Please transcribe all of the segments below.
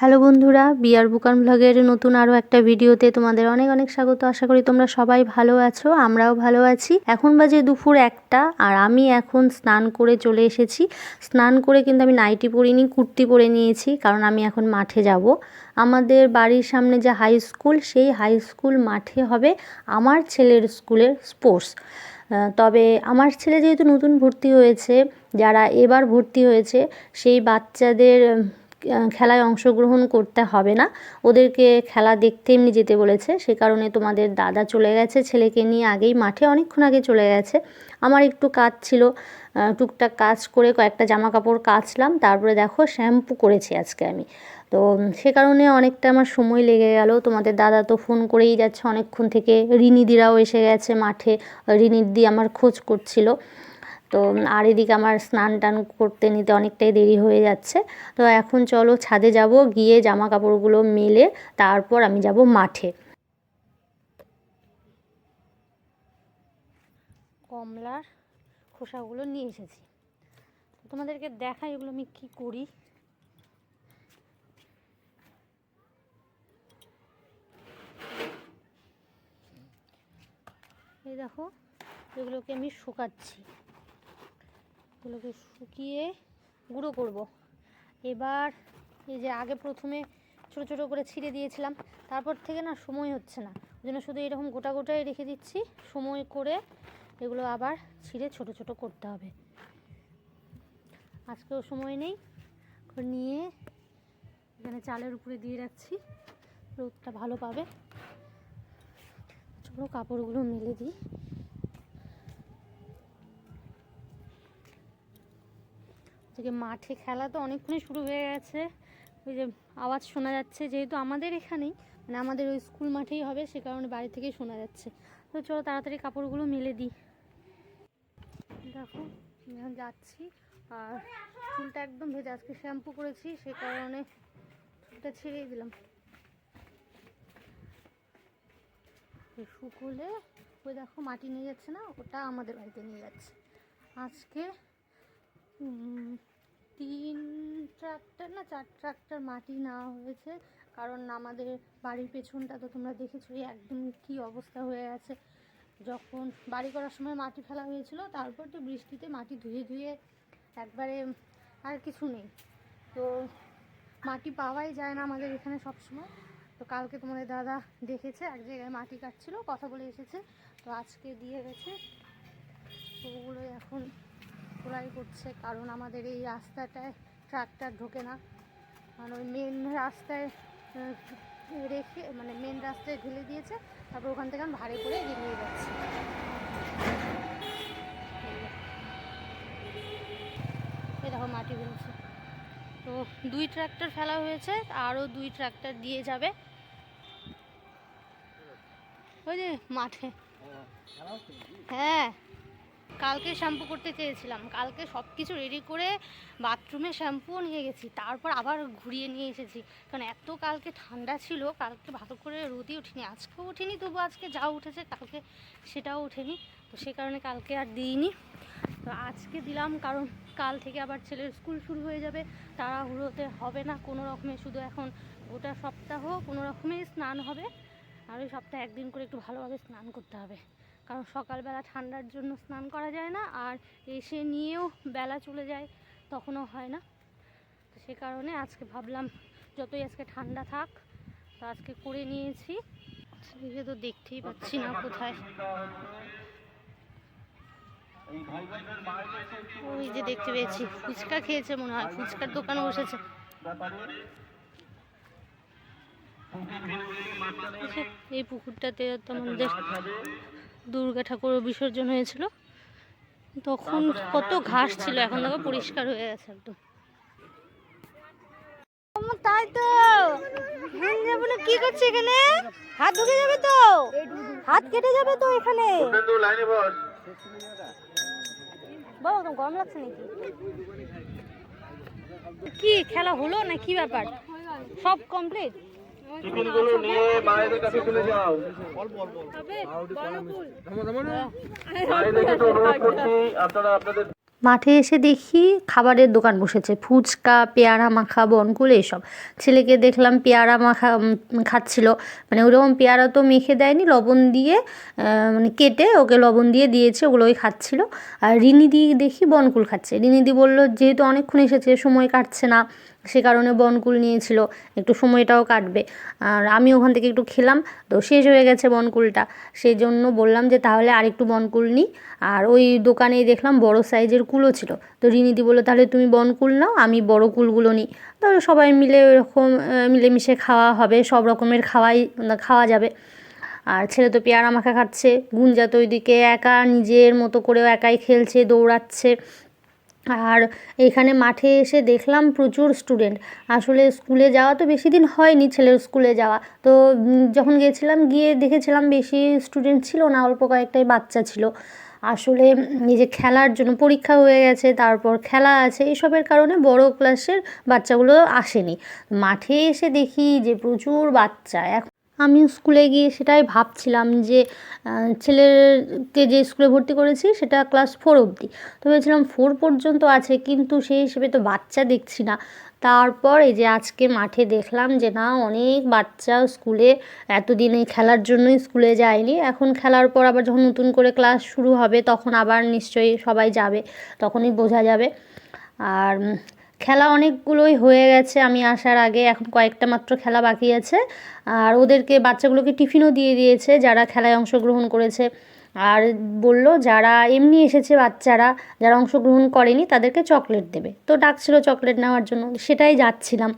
Hello বন্ধুরা বিয়ার বুকান ব্লগের নতুন আরও একটা ভিডিওতে তোমাদের অনেক অনেক স্বাগত। আশা করি তোমরা সবাই ভালো আছো, আমরাও ভালো আছি। এখন বাজে দুপুর একটা আর আমি এখন স্নান করে চলে এসেছি। স্নান করে কিন্তু আমি নাইটি পরিনি, কুর্তি পরে নিয়েছি কারণ আমি এখন মাঠে যাব। আমাদের বাড়ির সামনে যে হাই স্কুল, সেই হাই স্কুল মাঠে হবে আমার ছেলের স্কুলের স্পোর্টস। তবে আমার ছেলে যেহেতু নতুন ভর্তি হয়েছে, যারা এবার ভর্তি হয়েছে, সেই বাচ্চাদের খেলায় অংশগ্রহণ করতে হবে না। ওদেরকে খেলা দেখতে এমনি যেতে বলেছে। সে কারণে তোমাদের দাদা চলে গেছে। ছেলেকে নিয়ে আগেই মাঠে অনেকক্ষণ আগে চলে গেছে। আমার একটু কাজ ছিল। টুকটাক কাজ করে কয়েকটা জামা কাপড় কাচলাম। তারপরে দেখো শ্যাম্পু করেছি আজকে আমি। তো সে কারণে অনেকটা আমার সময় লেগে গেল। তোমাদের দাদা তো ফোন করেই যাচ্ছে। অনেকক্ষণ থেকে রিনিদিরাও এসে গেছে মাঠে। রিনিদি আমার খোঁজ করছিল। তো আর এদিকে আমার স্নান টান করতে নিতে অনেকটাই দেরি হয়ে যাচ্ছে। তো এখন চলো ছাদে যাব, গিয়ে জামা কাপড়গুলো মেলে তারপর আমি যাব মাঠে। কমলার খোসাগুলো নিয়ে এসেছি। তোমাদেরকে দেখাই এগুলো আমি কি করি। এই দেখো, এগুলোকে আমি শুকাচ্ছি। এগুলোকে শুকিয়ে গুঁড়ো করব। এবার এই যে আগে প্রথমে ছোট ছোট করে ছিঁড়ে দিয়েছিলাম, তারপর থেকে না সময় হচ্ছে না। ওই জন্য শুধু এরকম গোটা গোটাই রেখে দিচ্ছি, সময় করে এগুলো আবার ছিঁড়ে ছোট ছোট করতে হবে। আজকেও সময় নেই নিয়ে এখানে চালের উপরে দিয়ে রাখছি, রোদটা ভালো পাবে। চলো কাপড়গুলো মেলে দিই। থেকে মাঠে খেলা তো অনেকক্ষণই শুরু হয়ে গেছে। ওই যে আওয়াজ শোনা যাচ্ছে, যেহেতু আমাদের এখানেই মানে আমাদের ওই স্কুল মাঠেই হবে, সে কারণে বাড়ি থেকেই শোনা যাচ্ছে। তো চলো তাড়াতাড়ি কাপড়গুলো মেলে দিই। দেখো, এখন যাচ্ছি, আর চুলটা একদম ভেজে, আজকে শ্যাম্পু করেছি, সে কারণে চুলটা ছেড়েই দিলাম। শুকোলে, ওই দেখো মাটি নিয়ে যাচ্ছে না, ওটা আমাদের বাড়িতে নিয়ে যাচ্ছে। আজকে তিন ট্রাক্টর না, চার ট্রাক্টর মাটি নেওয়া হয়েছে। কারণ আমাদের বাড়ির পেছনটা তো তোমরা দেখেছ একদম কি অবস্থা হয়ে আছে। যখন বাড়ি করার সময় মাটি ফেলা হয়েছিল, তারপর তো বৃষ্টিতে মাটি ধুয়ে ধুয়ে একবারে আর কিছু নেই। তো মাটি পাওয়াই যায় না আমাদের এখানে সব সময় তো কালকে তোমাদের দাদা দেখেছে, এক জায়গায় মাটি কাটছিল, কথা বলে এসেছে। তো আজকে দিয়ে গেছে। তো ওগুলো এখন খোলাই করছে কারণ আমাদের এই রাস্তাটায় ট্রাক্টর ঢোকে না। কারণ ওই মেন রাস্তায় রেখে মানে মেন রাস্তায় ঢেলে দিয়েছে তারপর ওখান থেকে আমি ভাড়ে করে এগিয়ে যাচ্ছি। এই দেখো মাটি ফেলছে। তো দুই ট্রাক্টর ফেলা হয়েছে আরও দুই ট্রাক্টর দিয়ে যাবে। ওই যে মাঠে। হ্যাঁ। কালকে শ্যাম্পু করতে চেয়েছিলাম। কালকে সব কিছু রেডি করে বাথরুমে শ্যাম্পুও নিয়ে গেছি। তারপর আবার ঘুরিয়ে নিয়ে এসেছি। কারণ এত কালকে ঠান্ডা ছিল, কালকে ভালো করে রোদই উঠিনি। আজকেও উঠিনি তবু আজকে যা উঠেছে কালকে সেটাও ওঠেনি তো সে কারণে কালকে আর দিইনি। তো আজকে দিলাম কারণ কাল থেকে আবার ছেলের স্কুল শুরু হয়ে যাবে। তাড়াহুড়োতে হবে না কোনো রকমে। শুধু এখন গোটা সপ্তাহ কোনো রকমেই স্নান হবে। আর ওই সপ্তাহে একদিন করে একটু ভালোভাবে স্নান করতে হবে। কারণ সকালবেলা ঠান্ডার জন্য স্নান করা যায় না আর এসে নিয়েও বেলা চলে যায়, তখনও হয় না। তো সে কারণে আজকে ভাবলাম যতই আজকে ঠান্ডা থাক, তো আজকে করে নিয়েছি। ছেলেকে তো দেখতেই পাচ্ছি না কোথায়। ওই যে দেখতে পেয়েছি, ফুচকা খেয়েছে মনে হয়, ফুচকার দোকানে বসেছে। এই পুকুরটাতে তো আমাদের দুর্গা ঠাকুর বিসর্জন হয়েছিল। তখন কত ঘাস ছিল এখন দেখো পরিষ্কার হয়ে গেছে একদম। তাই তো। কি করছে এখানে? হাত ঢুকে যাবে তো? হাত কেটে যাবে তো এখানে? বলো তো গরম লাগছে নাকি? কি খেলা হলো না কি ব্যাপার? সব কমপ্লিট টিফিনগুলো নিয়ে কাছে যাও। মাঠে এসে দেখি খাবারের দোকান বসেছে, ফুচকা, পেয়ারা মাখা, বনকুল এইসব ছেলেকে দেখলাম পেয়ারা মাখা খাচ্ছিল। মানে ওরকম পেয়ারা তো মেখে দেয়নি, লবণ দিয়ে মানে কেটে ওকে লবণ দিয়ে দিয়েছে, ওগুলোই খাচ্ছিল। আর রিনিদি দেখি বনকুল খাচ্ছে। রিনিদি বলল, যেহেতু অনেকক্ষণ এসেছে, সময় কাটছে না সে কারণে বনকুল নিয়েছিল একটু সময়টাও কাটবে। আর আমি ওখান থেকে একটু খেলাম তো শেষ হয়ে গেছে বনকুলটা। সেই জন্য বললাম যে তাহলে আরেকটু বনকুল নিই আর ওই দোকানেই দেখলাম বড় সাইজের কুলো ছিল। তো রিনিদি বলল তাহলে তুমি বনকুল নাও আমি বড় কুলগুলো নিই তাহলে সবাই মিলে আহ, মিলেমিশে খাওয়া হবে সব রকমের খাওয়াই খাওয়া যাবে। আর ছেলে তো পেয়ারা মাখা খাচ্ছে গুঞ্জা তো ওইদিকে একা নিজের মতো করেও একাই খেলছে দৌড়াচ্ছে। আর এখানে মাঠে এসে দেখলাম প্রচুর স্টুডেন্ট আসলে স্কুলে যাওয়া তো বেশি দিন হয়নি ছেলের স্কুলে যাওয়া। তো যখন গেছিলাম গিয়ে দেখেছিলাম বেশি স্টুডেন্ট ছিল না, অল্প কয়েকটাই বাচ্চা ছিল। আসলে যে খেলার জন্য পরীক্ষা হয়ে গেছে, তারপর খেলা আছে, এসবের কারণে বড় ক্লাসের বাচ্চাগুলো আসেনি। মাঠে এসে দেখি যে প্রচুর বাচ্চা। এখন আমি স্কুলে গিয়ে সেটাই ভাবছিলাম যে ছেলেকে যে স্কুলে ভর্তি করেছি সেটা ক্লাস ফোর অবধি। তো ভেবেছিলাম ফোর পর্যন্ত আছে, কিন্তু সেই হিসেবে তো বাচ্চা দেখছি না। তারপর এই যে আজকে মাঠে দেখলাম যে, না, অনেক বাচ্চা স্কুলে এতদিন এই খেলার জন্যই স্কুলে যায়নি। এখন খেলার পর আবার যখন নতুন করে ক্লাস শুরু হবে, তখন আবার নিশ্চয়ই সবাই যাবে, তখনই বোঝা যাবে। আর খেলা অনেকগুলোই হয়ে গেছে, আমি আসার আগে এখন কয়েকটা মাত্র খেলা বাকি আছে। আর ওদেরকে, বাচ্চাগুলোকে টিফিনও দিয়ে দিয়েছে, যারা খেলায় অংশগ্রহণ করেছে। আর বলল, যারা এমনি এসেছে বাচ্চারা, যারা অংশগ্রহণ করেনি, তাদেরকে চকলেট দেবে। তো ডাকছিল চকলেট নেওয়ার জন্য, সেটাই যাচ্ছিলাম।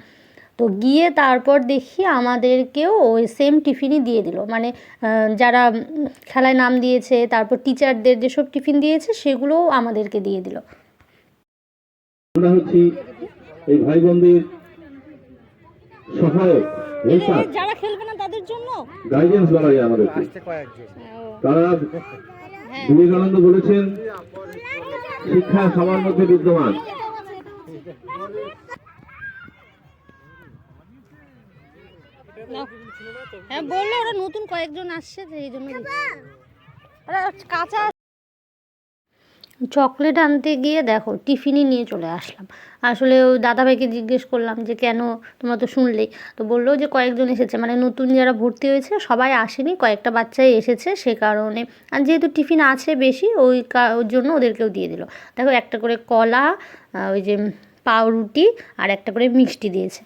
তো গিয়ে তারপর দেখি আমাদেরকেও ওই সেম টিফিনই দিয়ে দিল। মানে যারা খেলায় নাম দিয়েছে, তারপর টিচারদের যেসব টিফিন দিয়েছে, সেগুলোও আমাদেরকে দিয়ে দিল। আমরা হচ্ছি এই ভাই বোনদের সহায়ক যারা খেলবে না তাদের জন্য? গাইডেন্স আমাদেরকে। তারা বিবেকানন্দ বলেছেন শিক্ষা সবার মধ্যে বিদ্যমান। হ্যাঁ বলল ওরা নতুন কয়েকজন আসছে এই জন্য ওরা কাঁচা চকলেট আনতে গিয়ে দেখো, টিফিনই নিয়ে চলে আসলাম। আসলে ওই দাদাভাইকে জিজ্ঞেস করলাম যে, কেন? তোমরা তো শুনলেই। তো বলল যে, কয়েকজন এসেছে। মানে নতুন যারা ভর্তি হয়েছে, সবাই আসেনি, কয়েকটা বাচ্চাই এসেছে সে কারণে। আর যেহেতু টিফিন আছে বেশি, ওই ওর জন্য ওদেরকেও দিয়ে দিল। দেখো, একটা করে কলা ওই যে পাউরুটি আর একটা করে মিষ্টি দিয়েছে।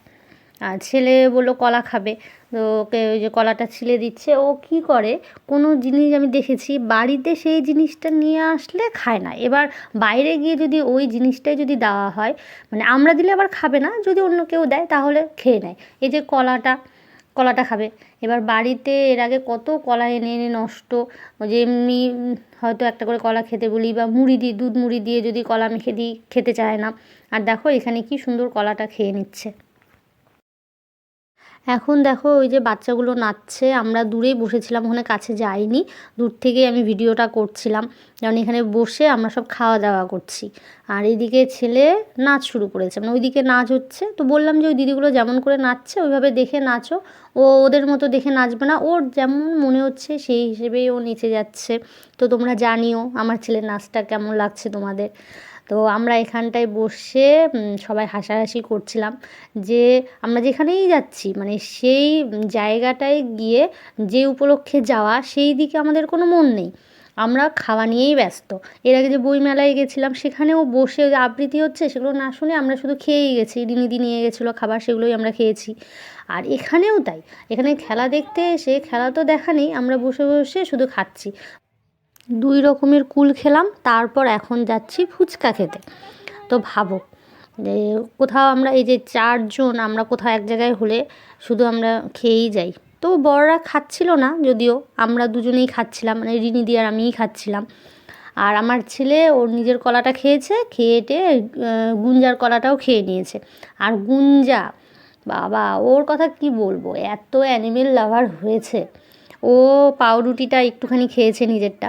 আর ছেলে বলল, কলা খাবে। তো ওকে ওই যে কলাটা ছিলে দিচ্ছে। ও কি করে? কোনো জিনিস আমি দেখেছি, বাড়িতে সেই জিনিসটা নিয়ে আসলে খায় না। এবার বাইরে গিয়ে যদি ওই জিনিসটাই যদি দেওয়া হয় মানে আমরা দিলে আবার খাবে না, যদি অন্য কেউ দেয় তাহলে খেয়ে নেয়। এই যে কলাটা কলাটা খাবে। এবার বাড়িতে এর আগে কত কলা এনে এনে নষ্ট। যে এমনি হয়তো একটা করে কলা খেতে বলি বা মুড়ি দিই দুধ মুড়ি দিয়ে যদি কলা মেখে দিই, খেতে চায় না। আর দেখো এখানে কি সুন্দর কলাটা খেয়ে নিচ্ছে। এখন দেখো ওই যে বাচ্চাগুলো নাচছে, আমরা দূরেই বসেছিলাম, ওখানে কাছে যাইনি। দূর থেকেই আমি ভিডিওটা করছিলাম। কারণ এখানে বসে আমরা সব খাওয়া দাওয়া করছি। আর এইদিকে ছেলে নাচ শুরু করেছে। মানে ওইদিকে নাচ হচ্ছে। তো বললাম যে ওই দিদিগুলো যেমন করে নাচছে, ওইভাবে দেখে নাচো। ও ওদের মতো দেখে নাচবে না। ওর যেমন মনে হচ্ছে সেই হিসেবেই ও নেচে যাচ্ছে। তো তোমরা জানিও আমার ছেলের নাচটা কেমন লাগছে তোমাদের। তো আমরা এখানটায় বসে সবাই হাসাহাসি করছিলাম যে আমরা যেখানেই যাচ্ছি মানে সেই জায়গাটায় গিয়ে যে উপলক্ষে যাওয়া, সেই দিকে আমাদের কোনো মন নেই। আমরা খাওয়া নিয়েই ব্যস্ত। এর আগে যে বইমেলায় গেছিলাম, সেখানেও বসে যে আবৃত্তি হচ্ছে, সেগুলো না শুনে আমরা শুধু খেয়েই গেছি। দিনিদি নিয়ে গেছিল খাবার, সেগুলোই আমরা খেয়েছি। আর এখানেও তাই। এখানে খেলা দেখতে এসে, খেলা তো দেখা নেই, আমরা বসে বসে শুধু খাচ্ছি। দুই রকমের কুল খেলাম, তারপর এখন যাচ্ছি ফুচকা খেতে। তো ভাবো, যে কোথাও আমরা এই যে চারজন, আমরা কোথাও এক জায়গায় হলে শুধু আমরা খেয়েই যাই। তো বড়রা খাচ্ছিল না, যদিও আমরা দুজনেই খাচ্ছিলাম মানে রিনিদি আর আমিই খাচ্ছিলাম। আর আমার ছেলে, ওর নিজের কলাটা খেয়েছে, খেয়েটে গুঞ্জার কলাটাও খেয়ে নিয়েছে। আর গুঞ্জা, বাবা, ওর কথা কি বলব, এত অ্যানিমেল লাভার হয়েছে। ও পাউরুটিটা একটুখানি খেয়েছে নিজেরটা।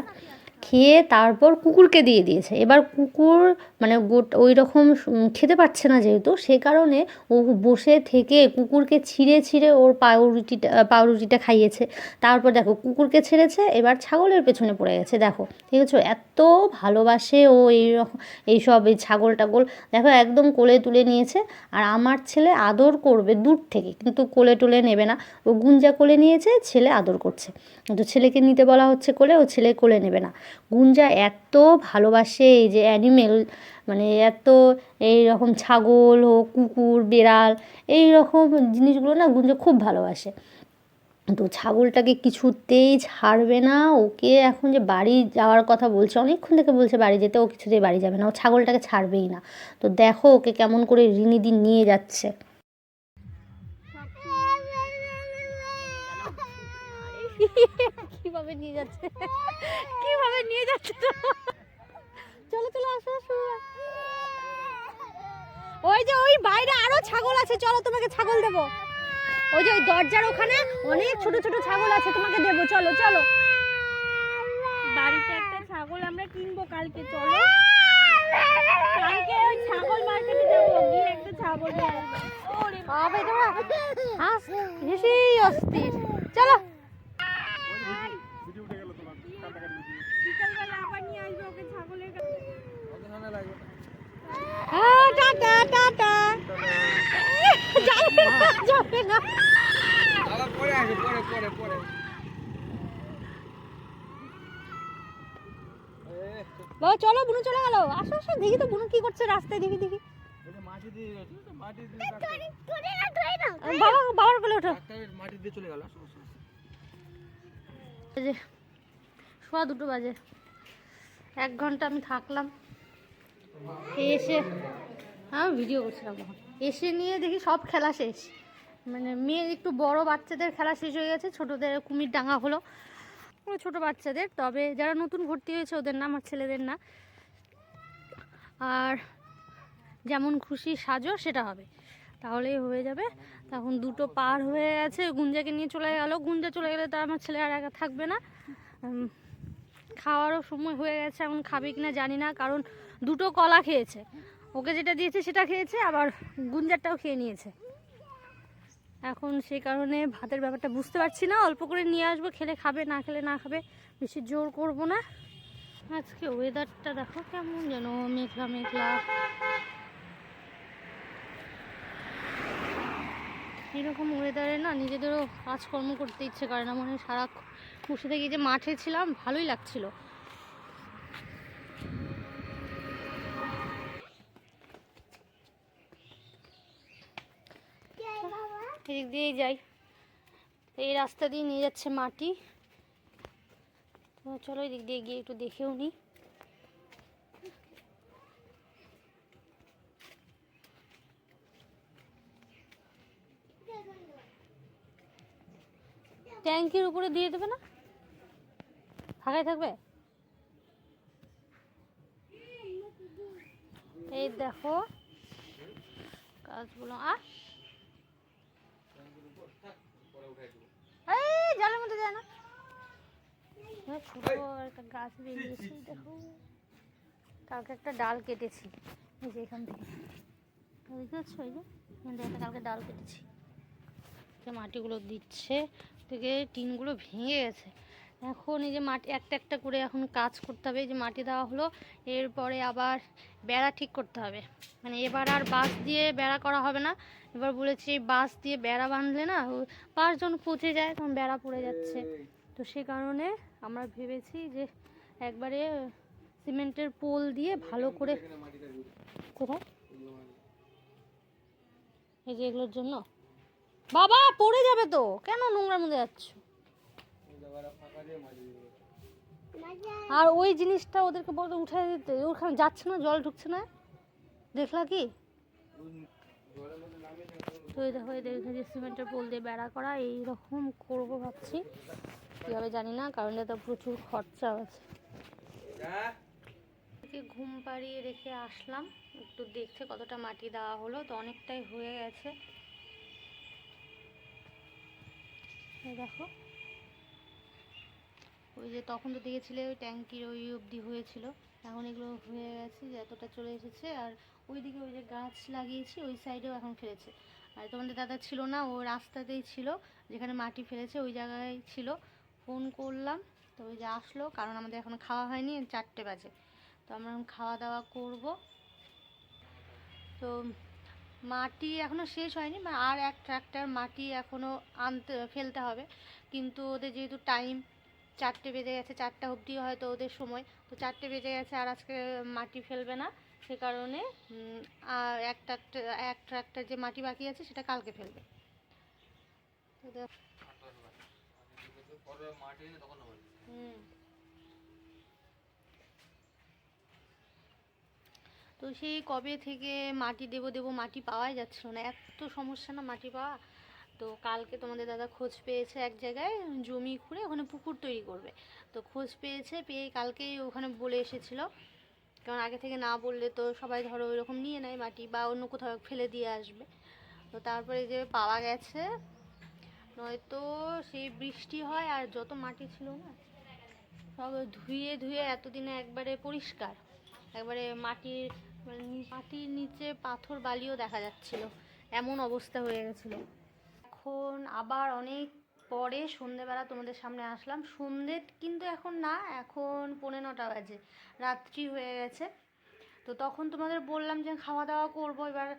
খেয়ে তারপর কুকুরকে দিয়ে দিয়েছে। এবার কুকুর মানে গোট ওই রকম খেতে পারছে না যেহেতু সে কারণে ও বসে থেকে কুকুরকে ছিঁড়ে ছিঁড়ে ওর পাউরুটিটা পাউরুটিটা খাইয়েছে। তারপর দেখো, কুকুরকে ছেড়েছে, এবার ছাগলের পেছনে পড়ে গেছে। দেখো, ঠিক আছে? এত ভালোবাসে ও এই রকম এইসব এই ছাগল টাগল। দেখো, একদম কোলে তুলে নিয়েছে। আর আমার ছেলে আদর করবে দূর থেকে, কিন্তু কোলে টোলে নেবে না। ও গুঞ্জা কোলে নিয়েছে, ছেলে আদর করছে। কিন্তু ছেলেকে নিতে বলা হচ্ছে কোলে, ও ছেলে কোলে নেবে না। গুঞ্জা এত ভালোবাসে এই যে অ্যানিমেল মানে এত এই রকম ছাগল ও কুকুর, বেড়াল এই রকম জিনিসগুলো না গুঞ্জা খুব ভালোবাসে। তো ছাগলটাকে কিছুতেই ছাড়বে না, ওকে এখন যে বাড়ি যাওয়ার কথা বলছে, অনেকক্ষণ থেকে বলছে বাড়ি যেতে, ও কিছুতেই বাড়ি যাবে না, ও ছাগলটাকে ছাড়বেই না। তো দেখো ওকে কেমন করে রিনিদি নিয়ে যাচ্ছে। কীভাবে নিয়ে যাচ্ছে? কীভাবে নিয়ে যাচ্ছে চলো চলো আসো আসো। ওই যে ওই বাইরে আরও ছাগল আছে চলো তোমাকে ছাগল দেবো। ওই যে ওই দরজার ওখানে অনেক ছোট ছোট ছাগল আছে তোমাকে দেবো চলো চলো। বাড়িতে একটা ছাগল আমরা কিনবো কালকে চলো। কালকে ওই ছাগল মার্কেটে যাব গিয়ে একটা ছাগল নিয়ে আসব। হবে তোমরা হাস বেশি অস্থির। চলো বিকালবেলা আবার নিয়ে আসব ওকে ছাগলের কাছে হ্যাঁ টাটা টাটা যাবে না যাবে না বাবা চলো বুনু চলে গেল। আসো আসো দেখি তো বুনু কি করছে রাস্তায় দেখি দেখি। বাবা বাবার কোলে ওঠো। বাজে। সোয়া দুটো বাজে। এক ঘণ্টা আমি থাকলাম। এসে হ্যাঁ ভিডিও করছিলাম এসে নিয়ে দেখি সব খেলা শেষ। মানে মেয়ের একটু বড় বাচ্চাদের খেলা শেষ হয়ে গেছে, ছোটদের কুমির ডাঙা হলো। ওগুলো ছোটো বাচ্চাদের, তবে যারা নতুন ভর্তি হয়েছে ওদের না আমার ছেলেদের না। আর যেমন খুশি সাজো, সেটা হবে। তাহলেই হয়ে যাবে। তখন দুটো পার হয়ে গেছে, গুঞ্জাকে নিয়ে চলে গেল। গুঞ্জা চলে গেলে তো আমার ছেলে আর একা থাকবে না। খাওয়ারও সময় হয়ে গেছে, এখন খাবে কিনা জানি না, কারণ দুটো কলা খেয়েছে। ওকে যেটা দিয়েছে সেটা খেয়েছে, আবার গুঞ্জারটাও খেয়ে নিয়েছে। এখন সেই কারণে ভাতের ব্যাপারটা বুঝতে পারছি না। অল্প করে নিয়ে আসব, খেলে খাবে, না খেলে না খাবে। বেশি জোর করব না। আজকে ওয়েদারটা দেখো কেমন যেন, মেঘলা মেঘলা। এরকম ওয়েদারে না নিজেদেরও কাজকর্ম করতে ইচ্ছে করে না। মনে হয় সারা বসে থেকে যে মাঠে ছিলাম, ভালোই লাগছিল। এদিক দিয়েই যাই। এই রাস্তা দিয়ে নিয়ে যাচ্ছে মাটি। চলো এদিক দিয়ে গিয়ে একটু দেখেও নিই ট্যাঙ্কির উপরে দিয়ে দেবে না? ফাঁকাই থাকবে? এই দেখো গাছগুলো আ এই জলের মধ্যে যায় না হ্যাঁ, ছোট একটা গাছ বেরিয়েছে দেখো। কালকে একটা ডাল কেটেছি। এই যে এখান থেকে। দেখতে পাচ্ছ ওই যে এখান থেকে কালকে ডাল কেটেছি। মাটিগুলো দিচ্ছে থেকে টিনগুলো ভেঙে গেছে। এখন এই যে মাটি, একটা একটা করে এখন কাজ করতে হবে, এই যে মাটি দেওয়া হলো, এরপরে আবার বেড়া ঠিক করতে হবে। মানে এবার আর বাঁশ দিয়ে বেড়া করা হবে না। এবার বলেছি বাঁশ দিয়ে বেড়া বাঁধলে না বাঁশ যখন পচে যায়, তখন বেড়া পড়ে যাচ্ছে। তো সে কারণে আমরা ভেবেছি যে একবারে সিমেন্টের পোল দিয়ে ভালো করে কোথায়? এই যে এগুলোর জন্য। বাবা, পড়ে যাবে তো। কেন নোংরার মধ্যে যাচ্ছ? আর ওই জিনিসটা ওদেরকে বলতে উঠাই দিতে। ওখানে যাচ্ছে না, জল ঢুকছে না? দেখলা কি? তো এই দেখো দেখো যে সিমেন্টের পোল দিয়ে বেড়া করা এই রকম করব ভাবছি। কীভাবে জানি না, কারণ এটা প্রচুর খরচা আছে। ঘুম পাড়িয়ে রেখে আসলাম। একটু দেখতে কতটা মাটি দেওয়া হলো, তো অনেকটাই হয়ে গেছে। দেখো ওই যে তখন তো দেখেছিলে ওই ট্যাঙ্কির ওই অবধি হয়েছিল। এখন এগুলো হয়ে গেছে, যে এতটা চলে এসেছে। আর ওইদিকে ওই যে গাছ লাগিয়েছি, ওই সাইডেও এখন ফেলেছে। আর তোমাদের দাদা ছিল না, ও রাস্তাতেই ছিল, যেখানে মাটি ফেলেছে ওই জায়গায় ছিল। ফোন করলাম, তো ওই যে আসলো, কারণ আমাদের এখনও খাওয়া হয়নি, চারটে বাজে। তো আমরা এখন খাওয়া দাওয়া করব। তো মাটি এখনও শেষ হয়নি আর এক ট্রাক্টর মাটি এখনও আনতে ফেলতে হবে। কিন্তু ওদের যেহেতু টাইম চারটে বেজে গেছে, চারটা অবধি হয়তো ওদের সময়। তো চারটে বেজে গেছে আর আজকে মাটি ফেলবে না, সে কারণে আর এক ট্রাক্টর এক ট্রাক্টর যে মাটি বাকি আছে সেটা কালকে ফেলবে। হুম। তো সেই কবে থেকে মাটি দেব দেব মাটি পাওয়াই যাচ্ছিল না। এত সমস্যা না মাটি পাওয়া? তো কালকে তোমাদের দাদা খোঁজ পেয়েছে এক জায়গায়, জমি খুঁড়ে ওখানে পুকুর তৈরি করবে। তো খোঁজ পেয়েছে, পেয়ে কালকেই ওখানে বলে এসেছিল। কারণ আগে থেকে না বললে তো সবাই ধরো ওইরকম নিয়ে নেয় মাটি বা অন্য কোথাও ফেলে দিয়ে আসবে। তো তারপরে যে পাওয়া গেছে, নয়তো সেই বৃষ্টি হয় আর যত মাটি ছিল না, সব ধুয়ে ধুয়ে এতদিনে একবারে পরিষ্কার। একবারে মাটির মানে মাটির নিচে পাথর বালিও দেখা যাচ্ছিল। এমন অবস্থা হয়ে গেছিল। এখন আবার অনেক পরে সন্ধেবেলা তোমাদের সামনে আসলাম। সন্ধে কিন্তু এখন না, এখন পৌনে নটা বাজে, রাত্রি হয়ে গেছে। তো তখন তোমাদের বললাম যে খাওয়া দাওয়া করব, এবার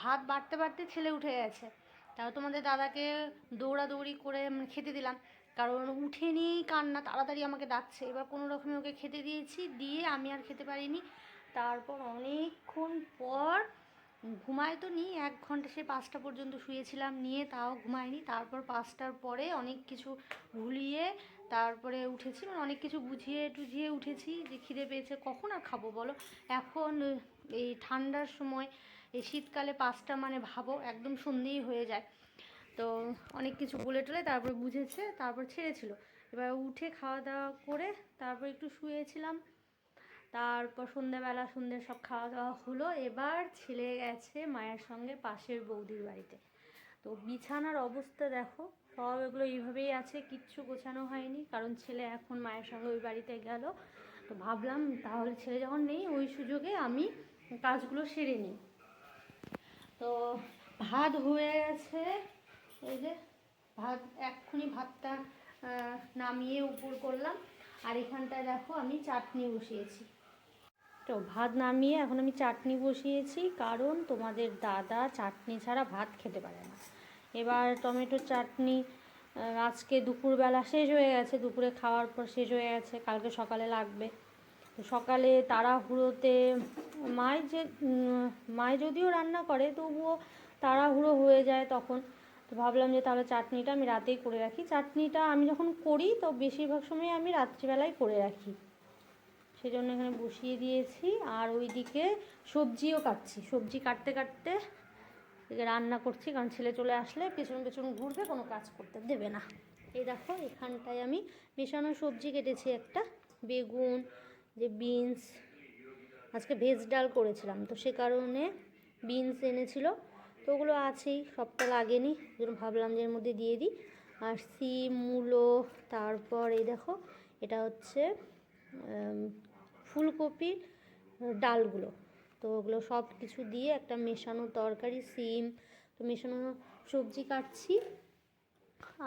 ভাত বাড়তে বাড়তে ছেলে উঠে গেছে। তাও তোমাদের দাদাকে দৌড়াদৌড়ি করে খেতে দিলাম। কারণ উঠেনি কান্না, তাড়াতাড়ি আমাকে ডাকছে। এবার কোনো রকমে ওকে খেতে দিয়েছি, দিয়ে আমি আর খেতে পারিনি। তারপর অনেকক্ষণ পর ঘুমায় তো নি, এক ঘণ্টা সে পাঁচটা পর্যন্ত শুয়েছিলাম, নিয়ে তাও ঘুমায়নি। তারপর পাঁচটার পরে অনেক কিছু ভুলিয়ে তারপরে উঠেছি মানে অনেক কিছু বুঝিয়ে টুঝিয়ে উঠেছি যে খিদে পেয়েছে, কখন আর খাব বলো? এখন এই ঠান্ডার সময়, এই শীতকালে পাঁচটা মানে ভাবো, একদম সন্ধেই হয়ে যায়। তো অনেক কিছু বলে টলে, তারপর বুঝেছে, তারপর ছেড়েছিল। এবার উঠে খাওয়া দাওয়া করে তারপর একটু শুয়েছিলাম। তারপর সন্ধ্যাবেলা সন্ধ্যে সব খাওয়া দাওয়া হলো। এবার ছেলে গেছে মায়ের সঙ্গে পাশের বৌদির বাড়িতে। তো বিছানার অবস্থা দেখো, সব এগুলো এইভাবেই আছে, কিচ্ছু গোছানো হয়নি, কারণ ছেলে এখন মায়ের সঙ্গে ওই বাড়িতে গেল। তো ভাবলাম তাহলে ছেলে যখন নেই, ওই সুযোগে আমি কাজগুলো সেরে নিই। তো ভাত হয়ে গেছে, এই যে ভাত, এক্ষুনি ভাতটা নামিয়ে উপর করলাম। আর এখানটায় দেখো আমি চাটনি বসিয়েছি। তো ভাত নামিয়ে এখন আমি চাটনি বসিয়েছি, কারণ তোমাদের দাদা চাটনি ছাড়া ভাত খেতে পারে না। এবার টমেটো চাটনি আজকে দুপুরবেলা শেষ হয়ে গেছে, দুপুরে খাওয়ার পর শেষ হয়ে গেছে, কালকে সকালে লাগবে। সকালে তাড়াহুড়োতে মায় যে মায় যদিও রান্না করে, তবুও তাড়াহুড়ো হয়ে যায় তখন। তো ভাবলাম যে তাহলে চাটনিটা আমি রাতেই করে রাখি। চাটনিটা আমি যখন করি, তো বেশিরভাগ সময় আমি রাত্রিবেলায় করে রাখি। সেই জন্য এখানে বসিয়ে দিয়েছি। আর ওইদিকে সবজিও কাটছি। সবজি কাটতে কাটতে এদিকে রান্না করছি, কারণ ছেলে চলে আসলে পেছন পেছন ঘুরবে, কোনো কাজ করতে দেবে না। এই দেখো, এখানটায় আমি মেশানো সবজি কেটেছি একটা, বেগুন, যে বিনস, আজকে ভেজ ডাল করেছিলাম। তো সে কারণে বিনস এনেছিল, তো ওগুলো আছেই, সবটা লাগেনি। যেরকম ভাবলাম যে এর মধ্যে দিয়ে দিই। আর সিম মূলো, তারপর এই দেখো, এটা হচ্ছে ফুলকপির ডালগুলো। তো ওগুলো সব কিছু দিয়ে একটা মেশানো তরকারি, সিম, তো মেশানো সবজি কাটছি।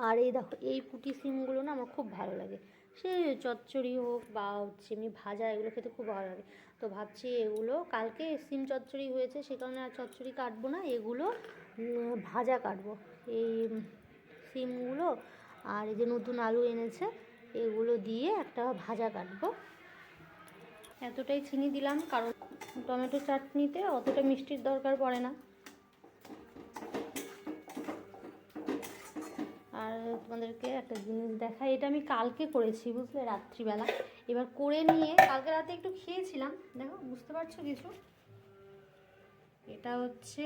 আর এই দেখো, এই পুঁটি সিমগুলো না আমার খুব ভালো লাগে। সে চচ্চড়ি হোক বা হচ্ছে এমনি ভাজা, এগুলো খেতে খুব ভালো লাগে। তো ভাবছি এগুলো, কালকে সিম চচ্চড়ি হয়েছে, সে কারণে আর চচ্চড়ি কাটবো না, এগুলো ভাজা কাটবো। এই সিমগুলো, আর এই যে নতুন আলু এনেছে, এগুলো দিয়ে একটা ভাজা কাটবো। এতটাই চিনি দিলাম, কারণ টমেটো চাটনিতে অতটা মিষ্টির দরকার পড়ে না। আর তোমাদেরকে একটা জিনিস দেখাই, এটা আমি কালকে করেছি, বুঝলে, রাত্রিবেলা। এবার করে নিয়ে, কালকে রাতে একটু খেয়েছিলাম, দেখো, বুঝতে পারছ কিছু? এটা হচ্ছে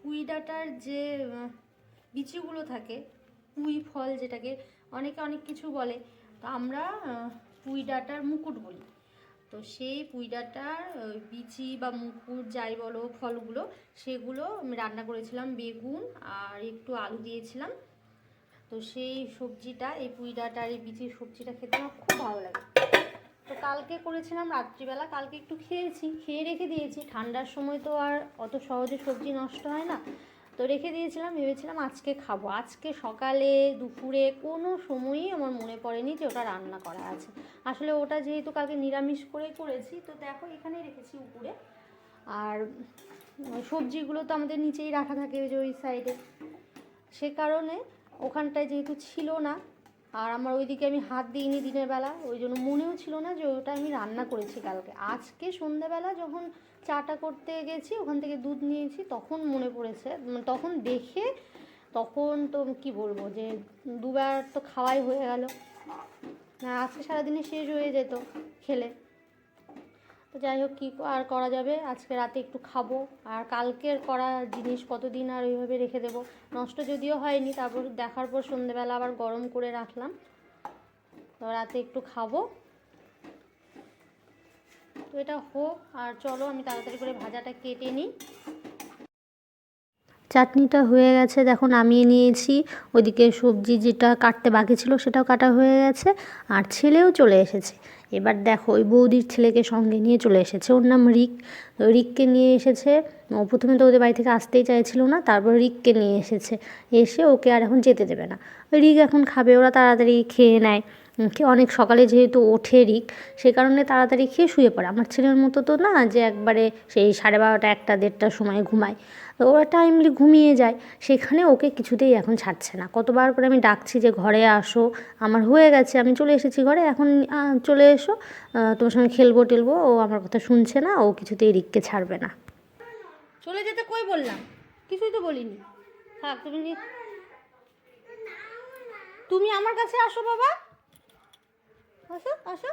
পুঁই ডাটার যে বিচিগুলো থাকে, পুঁই ফল যেটাকে অনেকে অনেক কিছু বলে, তো আমরা পুঁই ডাঁটার মুকুট বলি। তো সেই পুঁই ডাঁটার ওই বিচি বা মুকুর যাই বলো ফলগুলো, সেগুলো আমি রান্না করেছিলাম বেগুন আর একটু আলু দিয়েছিলাম। তো সেই সবজিটা, এই পুঁই ডাঁটার এই বিচির সবজিটা খেতে আমার খুব ভালো লাগে। তো কালকে করেছিলাম রাত্রিবেলা, কালকে একটু খেয়েছি, খেয়ে রেখে দিয়েছি। ঠান্ডার সময় তো আর অত সহজে সবজি নষ্ট হয় না। তো রেখে দিয়েছিলাম, ভেবেছিলাম আজকে খাব। আজকে সকালে, দুপুরে কোনো সময়ই আমার মনে পড়েনি যে ওটা রান্না করা আছে। আসলে ওটা যেহেতু কালকে নিরামিষ করে করেছি, তো দেখো এখানেই রেখেছি উপরে। আর সবজিগুলো তো আমাদের নিচেই রাখা থাকে ওই যে ওই সাইডে। সে কারণে ওখানটায় যেহেতু ছিল না, আর আমার ওইদিকে আমি হাত দিইনি দিনের বেলা, ওই জন্য মনেও ছিল না যে ওটা আমি রান্না করেছি কালকে। আজকে সন্ধ্যাবেলা যখন চাটা করতে গেছি, ওখান থেকে দুধ নিয়েছি, তখন মনে পড়েছে তখন দেখে তখন তো কি বলব যে দুবার তো খাওয়াই হয়ে গেল। না, আজকে সারাদিনে শেষ হয়ে যেত খেলে। তো যাই হোক, কী আর করা যাবে? আজকে রাতে একটু খাব, আর কালকের করা জিনিস কতদিন আর ওইভাবে রেখে দেবো? নষ্ট যদিও হয়নি, তারপর দেখার পর সন্ধেবেলা আবার গরম করে রাখলাম। তো রাতে একটু খাব। তো এটা হোক, আর চলো আমি তাড়াতাড়ি করে ভাজাটা কেটে নিই। চাটনিটা হয়ে গেছে, দেখো নামিয়ে নিয়েছি। ওইদিকে সবজি যেটা কাটতে বাকি ছিল সেটাও কাটা হয়ে গেছে, আর ছেলেও চলে এসেছে। এবার দেখো, ওই বৌদির ছেলেকে সঙ্গে নিয়ে চলে এসেছে। ওর নাম রিক। রিককে নিয়ে এসেছে। ও প্রথমে তো ওদের বাড়ি থেকে আসতেই চাইছিল না, তারপর রিককে নিয়ে এসেছে। এসে ওকে আর এখন যেতে দেবে না। রিক এখন খাবে, ওরা তাড়াতাড়ি খেয়ে নেয়। অনেক সকালে যেহেতু ওঠে রিক, সে কারণে তাড়াতাড়ি খেয়ে শুয়ে পড়ে। আমার ছেলের মতো তো না যে একবারে সেই সাড়ে বারোটা, একটা দেড়টার সময় ঘুমায়। তো ওরা টাইমলি ঘুমিয়ে যায়। সেখানে ওকে কিছুতেই এখন ছাড়ছে না। কতবার করে আমি ডাকছি যে, ঘরে আসো, আমার হয়ে গেছে, আমি চলে এসেছি ঘরে, এখন চলে এসো তোমার সঙ্গে খেলব টেলবো, ও আমার কথা শুনছে না, ও কিছুতেই রিককে ছাড়বে না। চলে যেতে কই বললাম? কিছুই তো বলিনি। থাক, তুমি তুমি আমার কাছে আসো বাবা। আসো আসো।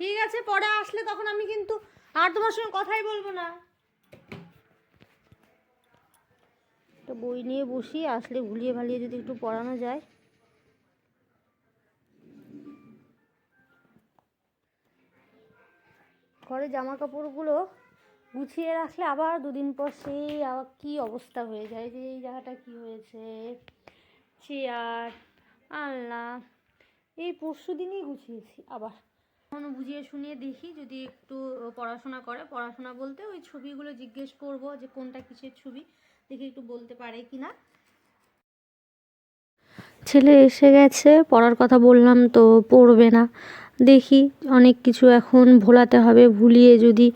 ঠিক আছে, পরে আসলে তখন আমি কিন্তু আর তোমার সঙ্গে কথাই বলব না। একটা বই নিয়ে বসি, আসলে ভুলিয়ে ভালিয়ে যদি একটু পড়ানো যায়। ঘরে জামা কাপড়গুলো গুছিয়ে রাখলে আবার দুদিন পর সেই আবার কী অবস্থা হয়ে যায়, যে এই জায়গাটা কী হয়েছে। চেয়ার, আলনা এই পরশু দিনই গুছিয়েছি আবার। এখনও বুঝিয়ে শুনিয়ে দেখি যদি একটু পড়াশোনা করে। পড়াশোনা বলতে ওই ছবিগুলো জিজ্ঞেস করব যে কোনটা কিসের ছবি দেখি একটু বলতে পারে কি না। ছেলে এসে গেছে পড়ার কথা বললাম তো পড়বে না। দেখি অনেক কিছু এখন ভোলাতে হবে ভুলিয়ে যদি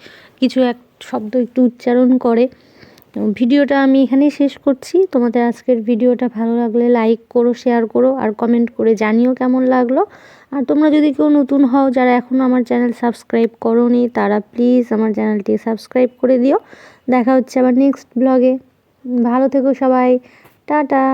কিছু এক শব্দ একটু উচ্চারণ করে। ভিডিওটা আমি এখানেই শেষ করছি। তোমাদের আজকের ভিডিওটা ভালো লাগলে লাইক করো শেয়ার করো, আর কমেন্ট করে জানিও কেমন লাগল। আর তোমরা যদি কেউ নতুন হও, যারা এখনও আমার চ্যানেল সাবস্ক্রাইব করোনি, তারা প্লিজ আমার চ্যানেলটি সাবস্ক্রাইব করে দিও। দেখা হচ্ছে আবার নেক্সট ব্লগে ভালো থেকো সবাই। টাটা।